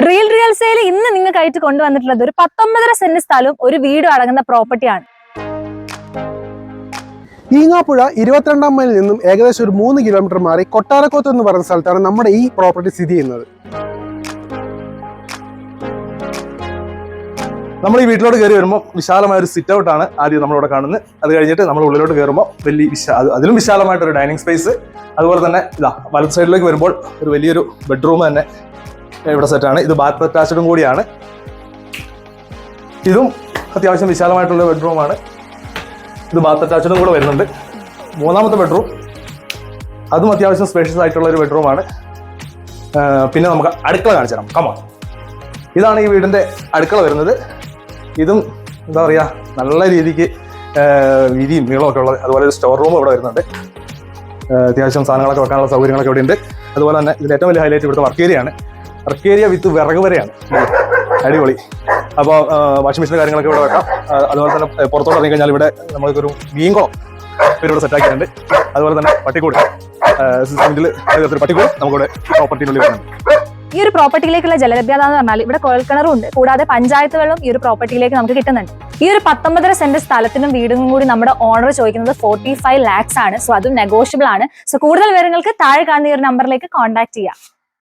Real real sale ഇന്ന് നിങ്ങൾക്കായിട്ട് കൊണ്ടുവന്നിട്ടുള്ളത് ഒരു പത്തൊമ്പതര സെന്റ് സ്ഥലവും ഒരു വീടും അടങ്ങുന്ന പ്രോപ്പർട്ടിയാണ് ഈങ്ങാപ്പുഴ ഇരുപത്തിരണ്ടാം മൈലിൽ നിന്നും ഏകദേശം ഒരു മൂന്ന് കിലോമീറ്റർ മാറി കൊട്ടാരക്കോത്ത് എന്ന് പറയുന്ന സ്ഥലത്താണ് നമ്മുടെ ഈ പ്രോപ്പർട്ടി സ്ഥിതി ചെയ്യുന്നത്. നമ്മൾ ഈ വീട്ടിലോട്ട് കയറി വരുമ്പോൾ വിശാലമായ ഒരു സിറ്റ് ഔട്ട് ആണ് ആദ്യം നമ്മളിവിടെ കാണുന്നത്. അത് കഴിഞ്ഞിട്ട് നമ്മൾ ഉള്ളിലോട്ട് കയറുമ്പോൾ വലിയ വിശാ അത് അതിലും വിശാലമായിട്ടൊരു ഡൈനിങ് സ്പേസ് അതുപോലെ തന്നെ ഇതാ വലത് സൈഡിലേക്ക് വരുമ്പോൾ ഒരു വലിയൊരു ബെഡ്റൂം തന്നെ. ഇവിടെ സെറ്റാണ് ഇത് ബാത്ത് അറ്റാച്ചഡും കൂടിയാണ്. ഇതും അത്യാവശ്യം വിശാലമായിട്ടുള്ള ബെഡ്റൂമാണ് ഇത് ബാത്ത് അറ്റാച്ചഡും കൂടെ വരുന്നുണ്ട്. മൂന്നാമത്തെ ബെഡ്റൂം അതും അത്യാവശ്യം സ്പേഷ്യസ് ആയിട്ടുള്ള ഒരു ബെഡ്റൂമാണ് പിന്നെ നമുക്ക് അടുക്കള കാണിച്ചു തരാം. കമാ ഇതാണ് ഈ വീടിന്റെ അടുക്കള വരുന്നത്. ഇതും എന്താ പറയുക നല്ല രീതിക്ക് വീതിയും നീളമൊക്കെ ഉള്ളത് അതുപോലെ ഒരു സ്റ്റോർ റൂം ഇവിടെ വരുന്നുണ്ട്. അത്യാവശ്യം സാധനങ്ങളൊക്കെ വെക്കാനുള്ള സൗകര്യങ്ങളൊക്കെ ഇവിടെ ഉണ്ട് അതുപോലെ തന്നെ ഇതിന്റെ ഏറ്റവും വലിയ ഹൈലൈറ്റ് ഇവിടുത്തെ വർക്ക് ഏരിയ ഏരിയ വിത്ത് വിറക് വരെയാണ്. അടിപൊളി. അപ്പോൾ വാഷിംഗ് മെഷീൻ കാര്യങ്ങളൊക്കെ ഇവിടെ വെക്കാം. അതുപോലെ തന്നെ പുറത്തോട്ട് ഇറങ്ങി കഴിഞ്ഞാൽ ഇവിടെ നമുക്കൊരു മീൻകുളം ഇവരിവിടെ സെറ്റാക്കിയിട്ടുണ്ട് അതുപോലെ തന്നെ പട്ടിക്കൂട്. പട്ടിക്കൂട് നമുക്കിവിടെ പ്രോപ്പർട്ടിനുള്ളിൽ വരുന്നുണ്ട്. ഈ ഒരു പ്രോപ്പർട്ടിയിലേക്കുള്ള ജലലഭ്യത എന്ന് പറഞ്ഞാൽ ഇവിടെ കുഴൽക്കിണറും ഉണ്ട്. കൂടാതെ പഞ്ചായത്ത് വെള്ളം ഈ ഒരു പ്രോപ്പർട്ടിയിലേക്ക് നമുക്ക് കിട്ടുന്നുണ്ട്. ഈ ഒരു പത്തൊമ്പതര സെന്റ് സ്ഥലത്തിനും വീടും കൂടി നമ്മുടെ ഓണർ ചോദിക്കുന്നത് ഫോർട്ടി ഫൈവ് ലാക്സ് ആണ്. സോ അതും നെഗോഷ്യബിൾ ആണ്. സോ കൂടുതൽ വിവരങ്ങൾക്ക് താഴെ കാണുന്ന ഈ ഒരു നമ്പറിലേക്ക് കോൺടാക്ട് ചെയ്യാം.